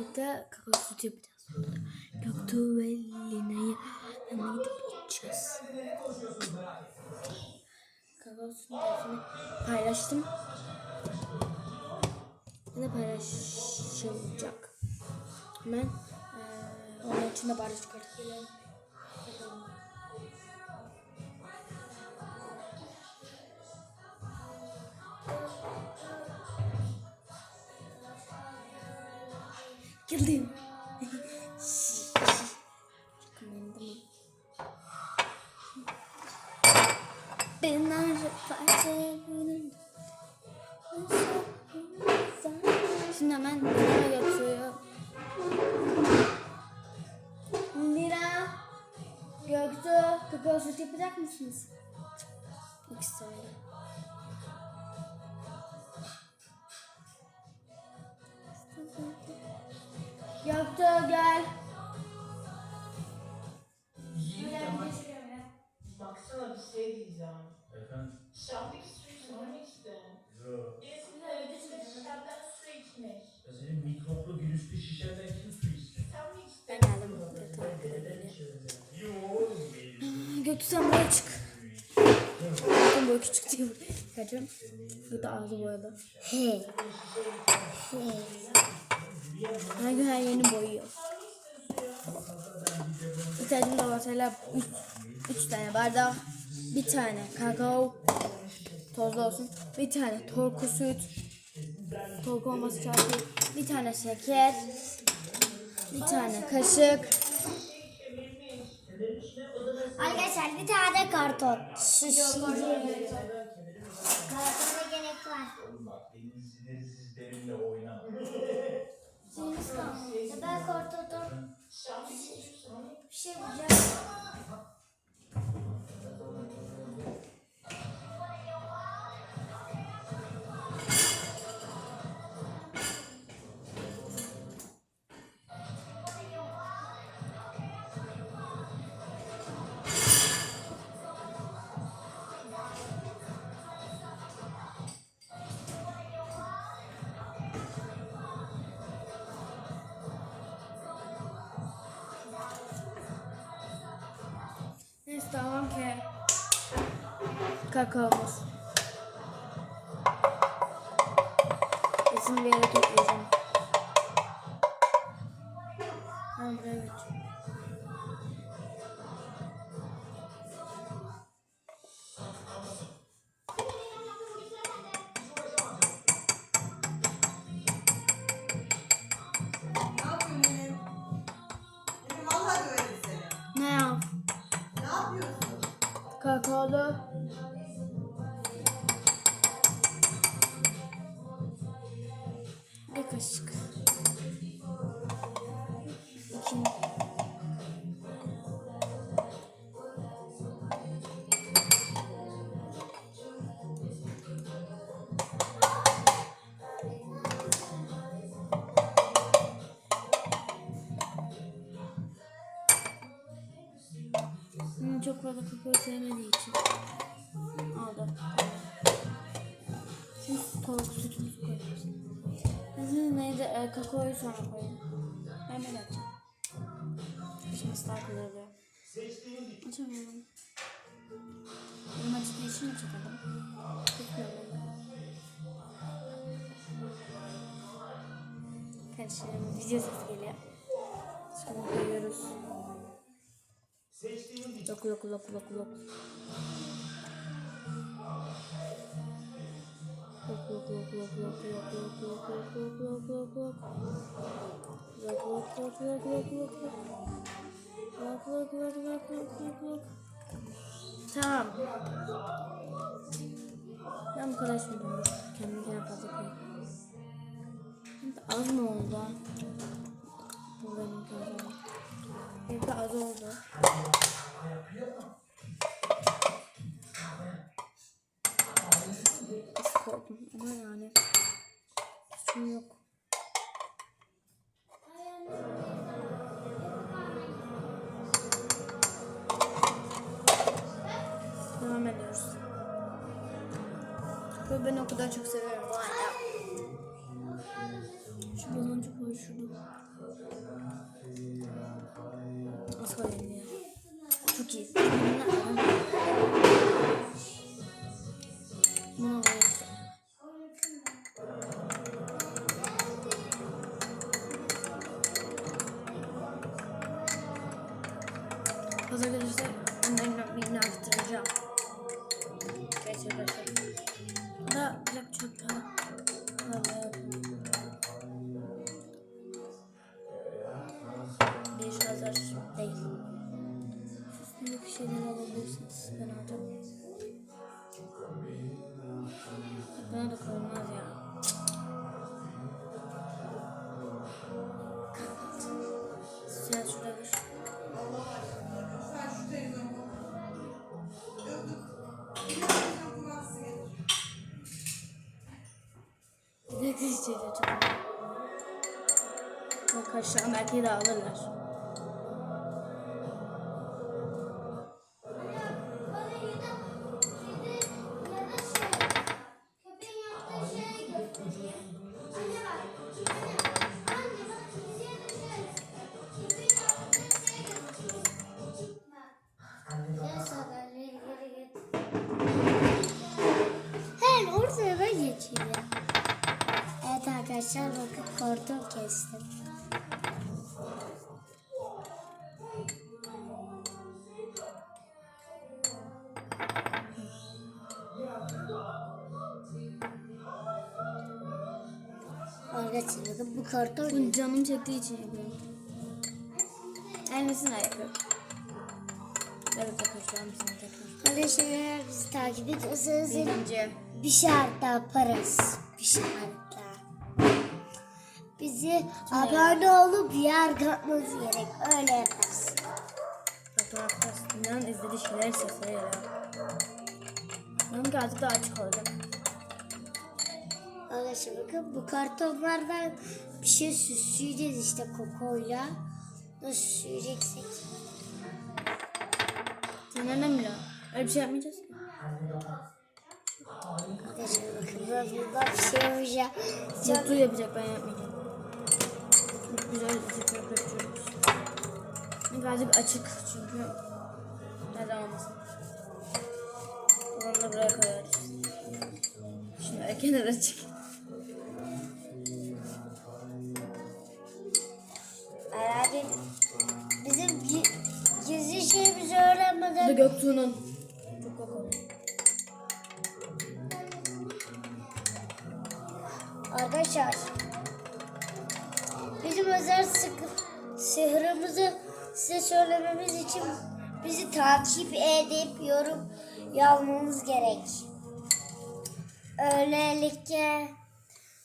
birlikte kakao sütü yapacağız. Göktuğ ve Lina'yı yanına gidip içeceğiz. Kakao sütü tarifini paylaştım. Yine paylaşılacak. Hemen eee onun için de bardak çıkartıp Yıldım. Ben ayrı parçalarım. Şimdi hemen buraya götürüyor. Mira, Göktuğ, kıpırsı yapacak mısınız? İkisi öyle. Hatta gel. Baksana bir şey diyeceğim. Efendim? Şampik su içmemek işte. Yok. Birisinin evde şişeden su içmiş. Ya senin mikroplu virüslü şişeden kim su içsin? Sen mi içtin? Gökü sen buraya çık. Bakın böyle küçük diye kaçıyorum. Bu da ağzı bu arada. Hey. Hey. Her gün her yerini boyuyor. İhtiyacım da mesela 3 tane bardak, bir tane kakao, tozlu olsun, bir tane torku süt, torku olması şart değil, bir tane şeker, bir tane kaşık, Arkadaşlar bir tane karton. Kartona gerek var. Deniz kalmadı. Ben korkuttum. Bir şey bulacağım. Kakaomuz. Kesin bir yere toplayacağım. Tamam evet. Ne yap? Ne yapıyorsun? Kakaolu sütümüzü koyuyoruz. Bizim neydi? E, kakaoyu sonra koyalım. Ben böyle yapacağım. Şimdi ıslak oluyor. Açamıyorum. Benim acıdığı için mi çekelim? Tutmuyorum. Karıştırıyorum. Video sesi geliyor. Şimdi koyuyoruz. Lok lok lok lok lok. Lok lok lok lok lok lok lok lok lok lok lok lok. Lok lok lok lok lok lok lok. Lok lok lok lok lok lok lok. Tamam. Ben bu kadar şimdi kendimkine fazla koyayım. Az mı oldu? Bu oldu. Benimki az oldu. çok severim bu. Şu baloncuk var şurada. Nasıl oynuyor? Çok iyi. Hazırlayıcısı onların rabbini arttıracağım. Gerçekten. Da direkt çöp 的神地提到问了：“ Bakın bu karton Bunu canım çektiği için yapıyorum. Aynısını yapıyorum. Evet arkadaşlar mısın tekrar? Arkadaşlar bizi takip ediyorsanız Birinci. bir şartla yaparız. Bir şartla. Bizi abone olup yer katmanız gerek. Öyle yaparız. Fotoğrafta üstünden izlediği şeyler sesleri geliyor. Benimki artık daha açık olacak. Arkadaşlar bakın bu kartonlardan bir şey süsleyeceğiz işte kokoyla. Nasıl süsleyeceksek. Nereden biliyorsun? Öyle bir şey yapmayacağız. Arkadaşlar bakın ben buradan bir şey yapacağım. Mutlu yapacak ben yapmayacağım. Çok güzel tekrar yapıyoruz. Birazcık açık çünkü neden olmasın. Da buraya koyarız. Şimdi kenara çık. Gizli şeyimizi Bu da öğrenmeden Göktuğ'un. Çok. Arkadaşlar bizim özel sihrimizi size söylememiz için bizi takip edip yorum yazmanız gerek. Öylelikle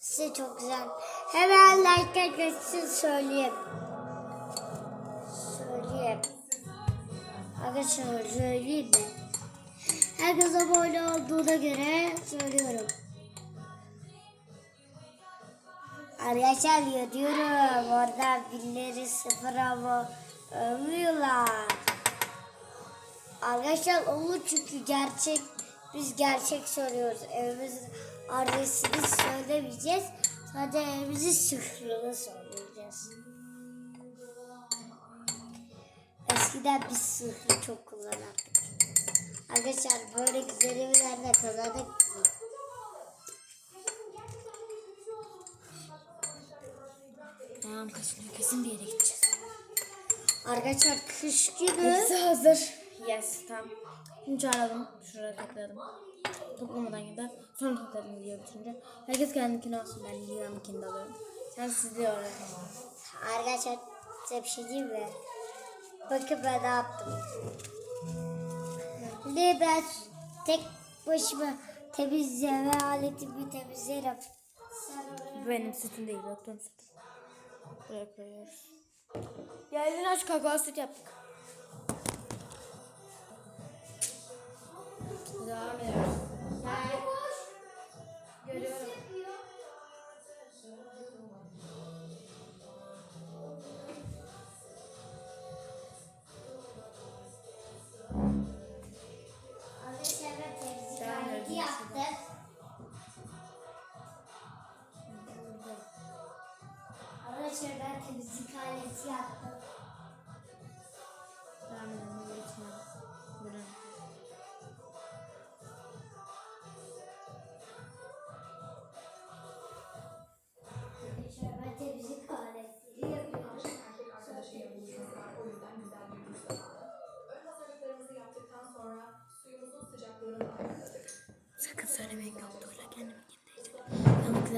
size çok güzel. Hemen like etmesini. Söyleyeyim. Arkadaşlar söyleyeyim mi? Herkes abone olduğuna göre söylüyorum. Arkadaşlar ya diyorum orada birileri sıfır ama övüyorlar. Arkadaşlar olur çünkü gerçek biz gerçek söylüyoruz. Evimiz adresini söylemeyeceğiz. Sadece evimizin sıfırını söyleyeceğiz. Eskiden biz sıfırı çok kullanırdık. Arkadaşlar böyle güzel evlerde kazandık. Tamam kaçınıyor. Kesin bir yere gideceğiz. Arkadaşlar kış günü Hepsi hazır. Yes tamam. Şimdi çağıralım. Şuraya topladım. Toplamadan gider. Sonra topladım video bitince. Herkes kendininkini alsın. Ben Lia'nınkini de alıyorum. Sen sizde öyle. Arkadaşlar size bir şey diyeyim mi? Bakın ben ne yaptım. Ne ben tek başıma temizleme aletimi temizlerim. Bu benim sütüm değil. Doktorun sütü. Buraya koyuyoruz. Geldin aç kakao süt yaptık. Devam ediyoruz. Görüyorum.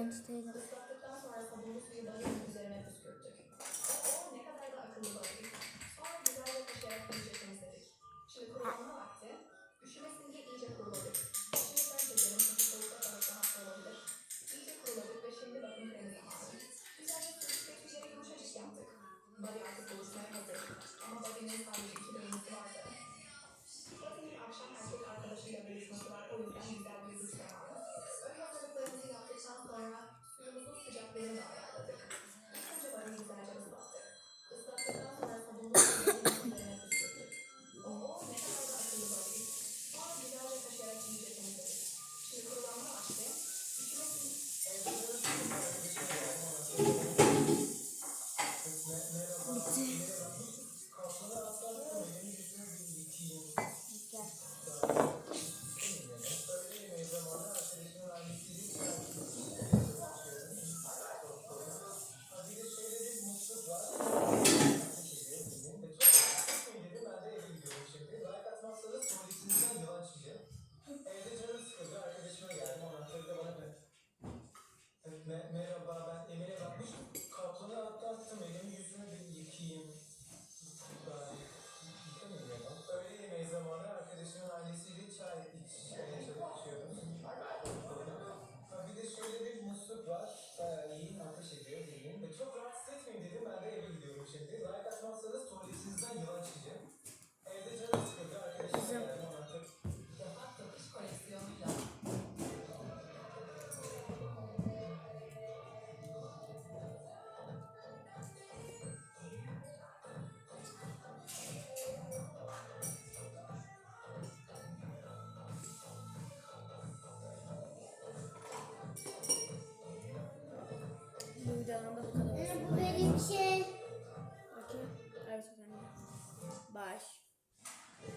Instagram